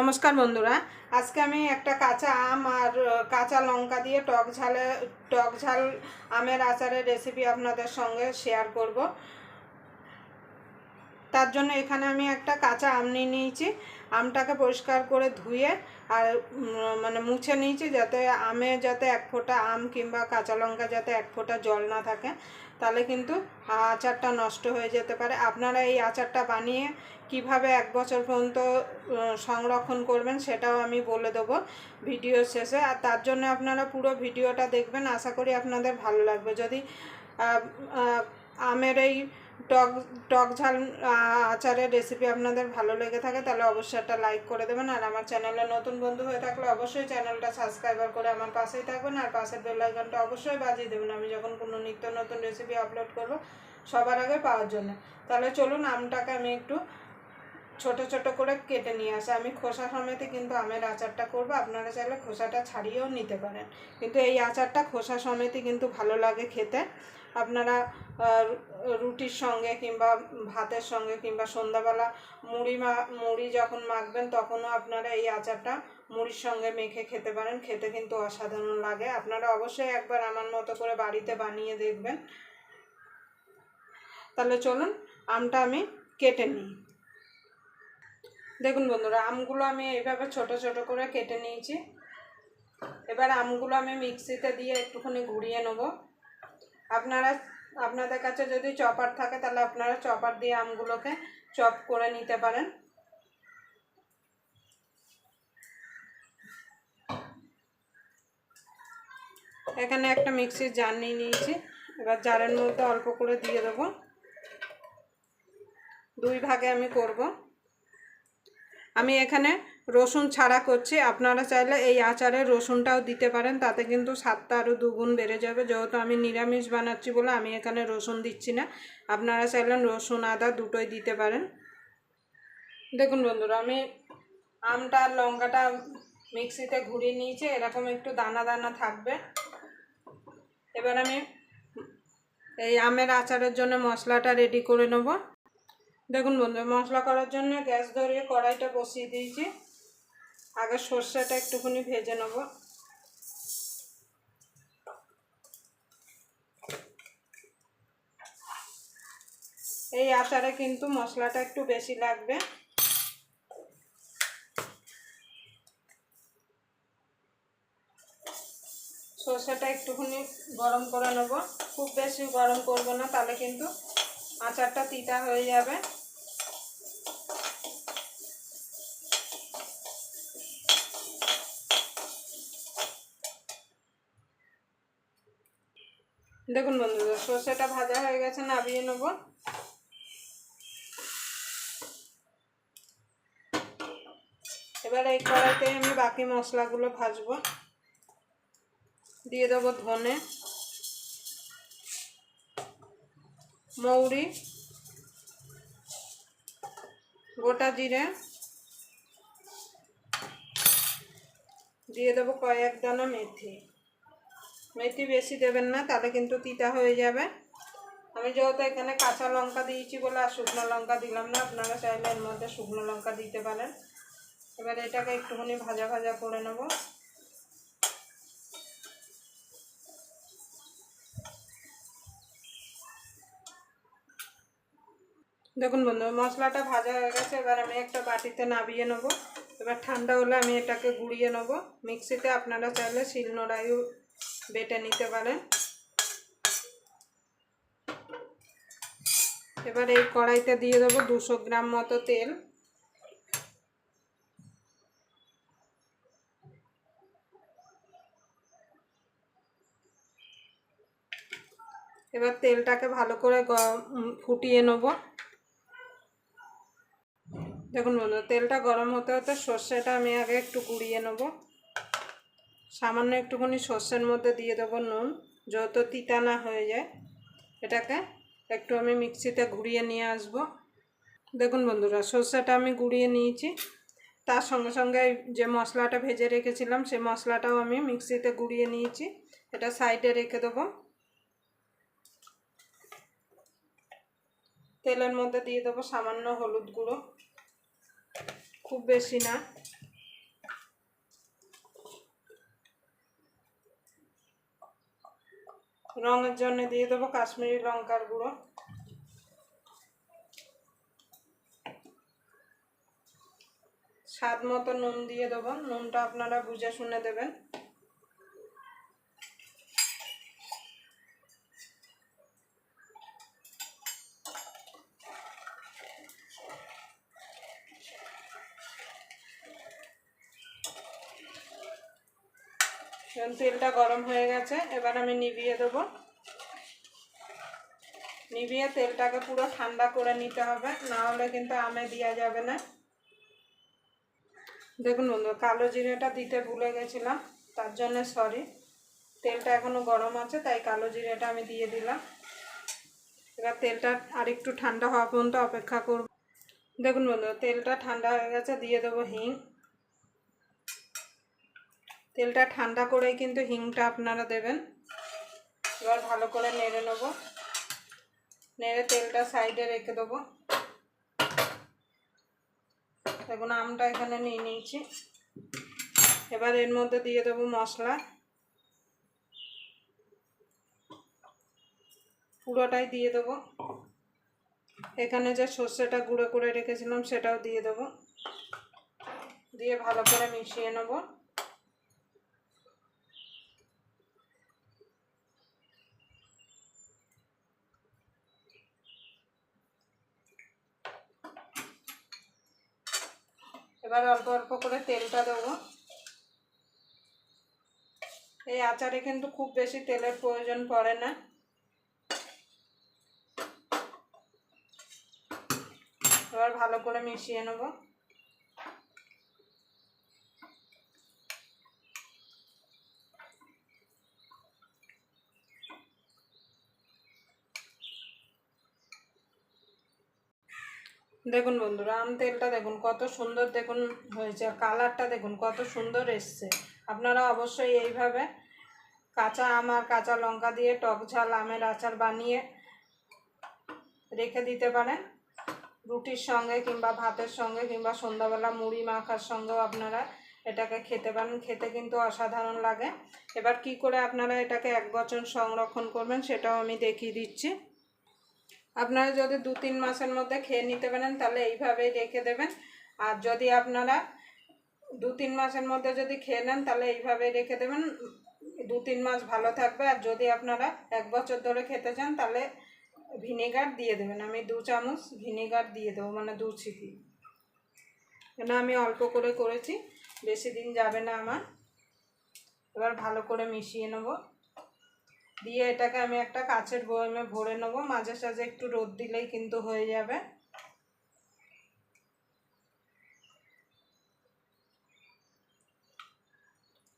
নমস্কার বন্ধুরা, আজকে আমি একটা কাঁচা আম আর কাঁচা লঙ্কা দিয়ে টক ঝালে, টক ঝাল আমের আচারের রেসিপি আপনাদের সঙ্গে শেয়ার করব। তার জন্য এখানে আমি একটা কাঁচা আম নিয়ে নিয়েছি। আমটাকে পরিষ্কার করে ধুয়ে আর মানে মুছে নিয়েছি যাতে আমে যাতে এক ফোঁটা আম কিংবা কাঁচা লঙ্কা যাতে এক ফোঁটা জল না থাকে। তাহলে কিন্তু আচারটা নষ্ট হয়ে যেতে পারে। আপনারা এই আচারটা বানিয়ে কীভাবে এক বছর পর্যন্ত সংরক্ষণ করবেন সেটাও আমি বলে দেব ভিডিও শেষে। আর তার জন্য আপনারা পুরো ভিডিওটা দেখবেন। আশা করি আপনাদের ভালো লাগবে। যদি আমের এই টক টক ঝাল আচারের রেসিপি আপনাদের ভালো লেগে থাকে, তাহলে অবশ্যই একটা লাইক করে দেবেন। আর আমার চ্যানেলে নতুন বন্ধু হয়ে থাকলে অবশ্যই চ্যানেলটা সাবস্ক্রাইবার করে আমার পাশেই থাকবেন। আর পাশের বেল আইকনটা অবশ্যই বাজিয়ে দেবেন। আমি যখন কোনো নিত্য নতুন রেসিপি আপলোড করব, সবার আগে পাওয়ার জন্য। তাহলে চলুন, আমটাকে আমি একটু ছোট ছোট করে কেটে নিয়ে আসে। আমি খোসা সমেত কিন্তু আমের আচারটা করব। আপনারা চাইলে খোসাটা ছাড়িয়েও নিতে পারেন। কিন্তু এই আচারটা খোসা সমেতই কিন্তু ভালো লাগে খেতে। আপনারা রুটির সঙ্গে কিংবা ভাতের সঙ্গে কিংবা সন্ধ্যাবেলা মুড়ি মা, মুড়ি যখন মাখবেন তখনও আপনারা এই আচারটা মুড়ির সঙ্গে মেখে খেতে পারেন। খেতে কিন্তু অসাধারণ লাগে। আপনারা অবশ্যই একবার আমার মতো করে বাড়িতে বানিয়ে দেখবেন। তাহলে চলুন, আমটা আমি কেটে নিই। দেখুন বন্ধুরা, আমগুলো আমি এইভাবে ছোট ছোট করে কেটে নিয়েছি। এবার আমগুলো আমি মিক্সিতে দিয়ে একটুখানি ঘুরিয়ে নেব। আপনারা, আপনাদের কাছে যদি চপার থাকে, তাহলে আপনারা চপার দিয়ে আমগুলোকে চপ করে নিতে পারেন। এখানে একটা মিক্সির জার নিয়ে নিয়েছি। এবার জারের মধ্যে অল্প করে দিয়ে দেবো। দুই ভাগে আমি করব। আমি এখানে রসুন ছাড়া করছি। আপনারা চাইলে এই আচারে রসুনটাও দিতে পারেন, তাতে কিন্তু স্বাদটা আরও দুগুণ বেড়ে যাবে। যেহেতু আমি নিরামিষ বানাচ্ছি বলে আমি এখানে রসুন দিচ্ছি না, আপনারা চাইলেন রসুন, আদা দুটোই দিতে পারেন। দেখুন বন্ধুরা, আমি আমটা আর লঙ্কাটা মিক্সিতে ঘুরিয়ে নিয়েছি, এরকম একটু দানা দানা থাকবে। এবার আমি এই আমের আচারের জন্য মশলাটা রেডি করে নেব। দেখুন বন্ধু মশলা করার জন্য গ্যাস ধরিয়ে কড়াইটা বসিয়ে দিয়েছি। আগে সর্ষেটা একটুখানি ভেজে নেব। এই আচারে কিন্তু মশলাটা একটু বেশি লাগবে। সর্ষেটা একটুখানি গরম করে নেব। খুব বেশি গরম করব না, তাহলে কিন্তু আচারটা তিতা হয়ে যাবে। দেখুন বন্ধুরা, সর্ষেটা ভাজা হয়ে গেছে নামিয়ে নেব। এবার এই কড়াইতে আমি বাকি মশলাগুলো ভাজবো। দিয়ে দেবো ধনে, মৌরি, গোটা জিরে। দিয়ে দেবো কয়েক দানা মেথি। মেথি বেশি দেবেন না, তাহলে কিন্তু তিতা হয়ে যাবে। আমি যেহেতু এখানে কাঁচা লঙ্কা দিয়েছি বলে আর শুকনো লঙ্কা দিলাম না, আপনারা চাইলে এর মধ্যে শুকনো লঙ্কা দিতে পারেন। এবার এটাকে একটুখানি ভাজা ভাজা করে নেব। দেখুন বন্ধু মশলাটা ভাজা হয়ে গেছে, এবার আমি একটা বাটিতে নামিয়ে নেব। এবার ঠান্ডা হলে আমি এটাকে গুঁড়িয়ে নেব। মিক্সিতে আপনারা চাইলে শিলনোড়াইও বেটে নিতে পারেন। এবার এই কড়াইতে দিয়ে দেবো দুশো গ্রাম মতো তেল। এবার তেলটাকে ভালো করে ফুটিয়ে নেব। দেখুন বন্ধু তেলটা গরম হতে হতে সর্ষেটা আমি আগে একটু গুঁড়িয়ে নেব। সামান্য একটুখানি সর্ষের মধ্যে দিয়ে দেবো নুন, যত তিতা না হয়ে যায়। এটাকে একটু আমি মিক্সিতে ঘুরিয়ে নিয়ে আসব। দেখুন বন্ধুরা, সর্ষেটা আমি গুঁড়িয়ে নিয়েছি। তার সঙ্গে সঙ্গে যে মশলাটা ভেজে রেখেছিলাম, সেই মশলাটাও আমি মিক্সিতে গুঁড়িয়ে নিয়েছি। এটা সাইডে রেখে দেবো। তেলের মধ্যে দিয়ে দেবো সামান্য হলুদ গুঁড়ো। খুব বেশি না। রঙের জন্য দিয়ে দেবো কাশ্মীরি লঙ্কার গুঁড়ো। স্বাদ মতো নুন দিয়ে দেবো। নুনটা আপনারা বুঝে শুনে দেবেন। তেলটা গরম হয়ে গেছে, এবার আমি নিভিয়ে দেবো। নিভিয়ে তেলটাকে পুরো ঠান্ডা করে নিতে হবে, না হলে কিন্তু আমে দেওয়া যাবে না। দেখুন বন্ধু, কালো জিরেটা দিতে ভুলে গেছিলাম, তার জন্য সরি তেলটা এখনও গরম আছে, তাই কালো জিরেটা আমি দিয়ে দিলাম। এবার তেলটা আর একটু ঠান্ডা হওয়া পর্যন্ত অপেক্ষা করব। দেখুন বন্ধু, তেলটা ঠান্ডা হয়ে গেছে, দিয়ে দেবো হিং। তেলটা ঠান্ডা করেই কিন্তু হিংটা আপনারা দেবেন। এবার ভালো করে নেড়ে নেব। নেড়ে তেলটা সাইডে রেখে দেবো। দেখুন, আমটা এখানে নিয়ে নিয়েছি। এবার এর মধ্যে দিয়ে দেবো মশলা। পুরোটাই দিয়ে দেবো। এখানে যে সর্ষেটা গুঁড়ো করে রেখেছিলাম, সেটাও দিয়ে দেবো। দিয়ে ভালো করে মিশিয়ে নেব। এবার অল্প অল্প করে তেলটা দেবো। এই আচারে কিন্তু খুব বেশি তেলের প্রয়োজন পড়ে না। এবার ভালো করে মিশিয়ে নেব। দেখুন বন্ধুরা, আম তেলটা দেখুন কত সুন্দর দেখুন হয়েছে কালারটা দেখুন কত সুন্দর এসছে। আপনারা অবশ্যই এইভাবে কাঁচা আম আর কাঁচা লঙ্কা দিয়ে টক ঝাল, আমের আচার বানিয়ে রেখে দিতে পারেন। রুটির সঙ্গে কিংবা ভাতের সঙ্গে কিংবা সন্ধ্যাবেলা মুড়ি মাখার সঙ্গেও আপনারা এটাকে খেতে পারেন। খেতে কিন্তু অসাধারণ লাগে। এবার কি করে আপনারা এটাকে এক বছর সংরক্ষণ করবেন সেটাও আমি দেখিয়ে দিচ্ছি। আপনারা যদি দু তিন মাসের মধ্যে খেয়ে নিতে পারেন, তাহলে এইভাবেই রেখে দেবেন। আর যদি আপনারা দু তিন মাসের মধ্যে যদি খেয়ে নেন, তাহলে এইভাবেই রেখে দেবেন। দু তিন মাস ভালো থাকবে। আর যদি আপনারা এক বছর ধরে খেতে চান, তাহলে ভিনেগার দিয়ে দেবেন। আমি দু চামচ ভিনেগার দিয়ে দেবো মানে দু ছিপি এটা আমি অল্প করে করেছি, বেশি দিন যাবে না আমার। এবার ভালো করে মিশিয়ে নেব। দিয়ে এটাকে আমি একটা কাচের বয়মে ভরে নেব। মাঝে সাঝে একটু রোদ দিলেই কিন্তু হয়ে যাবে।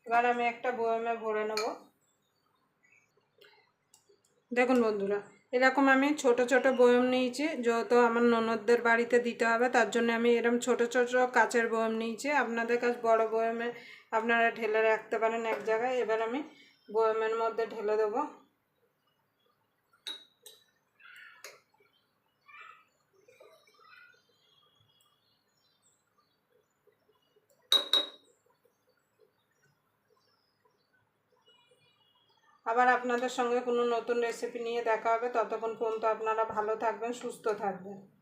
এবার আমি একটা বয়মে ভরে নেব। দেখুন বন্ধুরা, এরকম আমি ছোট ছোট বয়ম নিয়েছি যেহেতু আমার ননদদের বাড়িতে দিতে হবে, তার জন্য আমি এরকম ছোট ছোট কাচের বয়ম নিয়েছি। আপনাদের কাছে বড় বয়মে আপনারা ঢেলে রাখতে পারেন এক জায়গায়। এবার আমি বয়মের মধ্যে ঢেলে দেবো। আবার আপনাদের সঙ্গে কোনো নতুন রেসিপি নিয়ে দেখা হবে। ততক্ষণ পর্যন্ত আপনারা ভালো থাকবেন, সুস্থ থাকবেন।